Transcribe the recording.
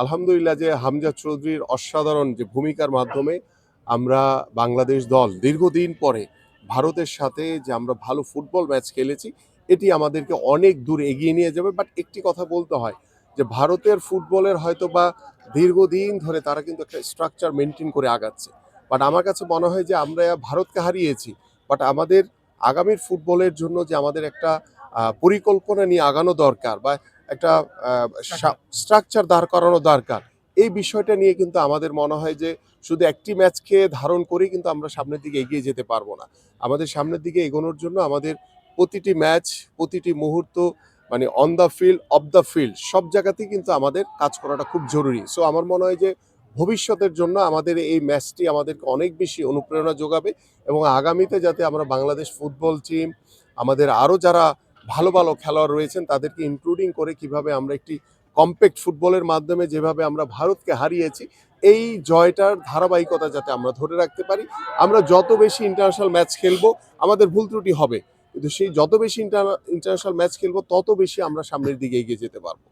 আলহামদুলিল্লাহ যে হামজা চৌধুরীর অসাধারণ যে ভূমিকার মাধ্যমে আমরা বাংলাদেশ দল দীর্ঘদিন পরে ভারতের সাথে যে আমরা ভালো ফুটবল ম্যাচ খেলেছি, এটি আমাদেরকে অনেক দূর এগিয়ে নিয়ে যাবে। বাট একটি কথা বলতে হয় যে ভারতের ফুটবলের হয়তো বা দীর্ঘদিন ধরে তারা কিন্তু একটা স্ট্রাকচার মেনটেন করে আগাচ্ছে। বাট আমার কাছে মনে হয় যে আমরা ভারতকে হারিয়েছি। বাট আমাদের আগামীর ফুটবলের জন্য যে আমাদের একটা পরিকল্পনা নিয়ে আগানো দরকার বা একটা স্ট্রাকচার দাঁড় করানো দরকার। এই বিষয়টা নিয়ে কিন্তু আমাদের মনে হয় যে শুধু একটি ম্যাচকে ধারণ করেই কিন্তু আমরা সামনের দিকে এগিয়ে যেতে পারব না। আমাদের সামনের দিকে এগোনোর জন্য আমাদের প্রতিটি ম্যাচ প্রতিটি মুহূর্ত মানে on the field off the field সব জায়গাতেই কিন্তু আমাদের কাজ করাটা খুব জরুরি। সো আমার মনে হয় যে ভবিষ্যতের জন্য আমাদের এই ম্যাচটি আমাদেরকে অনেক বেশি অনুপ্রেরণা যোগাবে এবং আগামীতে যাতে আমরা বাংলাদেশ ফুটবল টিম আমাদের আরও যারা ভালো ভালো খেলোয়াড় রয়েছেন, তাদেরকে ইনক্লুডিং করে কীভাবে আমরা একটি কম্প্যাক্ট ফুটবলের মাধ্যমে যেভাবে আমরা ভারতকে হারিয়েছি, এই জয়টার ধারাবাহিকতা যাতে আমরা ধরে রাখতে পারি। আমরা যত বেশি ইন্টারন্যাশনাল ম্যাচ খেলব, আমাদের ভুল ত্রুটি হবে। কিন্তু সেই যত বেশি ইন্টারন্যাশনাল ম্যাচ খেলব, তত বেশি আমরা সামনের দিকে এগিয়ে যেতে পারব।